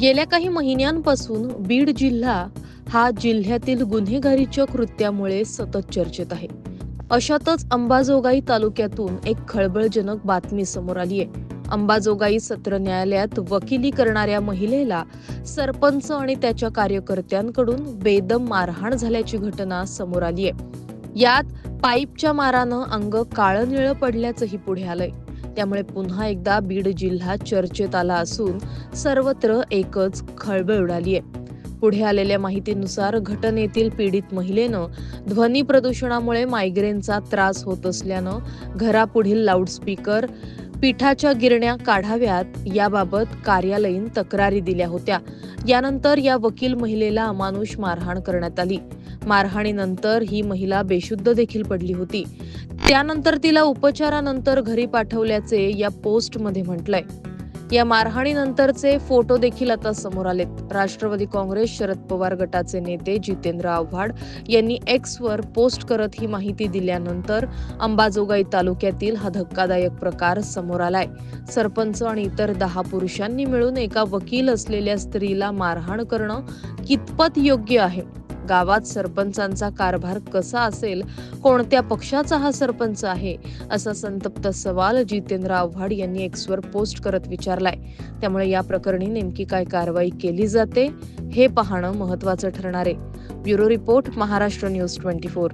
गेल्या काही महिन्यांपासून बीड जिल्हा हा जिल्ह्यातील गुन्हेगारीच्या कृत्यामुळे सतत चर्चेत आहे. अशातच अंबाजोगाई तालुक्यातून एक खळबळजनक बातमी समोर आली आहे. अंबाजोगाई सत्र न्यायालयात वकिली करणाऱ्या महिलेला सरपंच आणि त्याच्या कार्यकर्त्यांकडून बेदम मारहाण झाल्याची घटना समोर आली आहे. यात पाईपच्या मारानं अंग काळं निळं पडल्याचंही पुढे आलंय. त्यामुळे पुन्हा एकदा बीड जिल्हा चर्चेत आला असून सर्वत्र एकच खळबळ उडाली आहे पुढे आलेल्या माहितीनुसार घटनेतील पीडित महिलेनं ध्वनी प्रदूषणामुळे मायग्रेनचा त्रास होत असल्यानं घरापुढील लाऊडस्पीकर पिठाच्या गिरण्या काढाव्यात याबाबत कार्यालयीन तक्रारी दिल्या होत्या. यानंतर या वकील महिलेला अमानुष मारहाण करण्यात आली. मारहाणीनंतर ही महिला बेशुद्ध देखील पडली होती. त्यानंतर तिला उपचारानंतर घरी पाठवल्याचे या पोस्टमध्ये म्हटलंय. या मारहाणीनंतरचे फोटो देखील आता समोर आलेत. राष्ट्रवादी काँग्रेस शरद पवार गटाचे नेते जितेंद्र आव्हाड यांनी एक्सवर पोस्ट करत ही माहिती दिल्यानंतर अंबाजोगाई तालुक्यातील हा धक्कादायक प्रकार समोर आलाय. सरपंच आणि इतर दहा पुरुषांनी मिळून एका वकील असलेल्या स्त्रीला मारहाण करणं कितपत योग्य आहे? गावात सरपंचांचा कारभार कसा असेल कोणत्या पक्षाचा हा सरपंच आहे असा संतप्त सवाल जितेंद्र आव्हाड यांनी एक्सवर पोस्ट करत विचारलाय. त्यामुळे या प्रकरणी नेमकी काय कारवाई केली जाते हे पाहणं महत्वाचं ठरणार आहे. Bureau report Maharashtra news twenty four.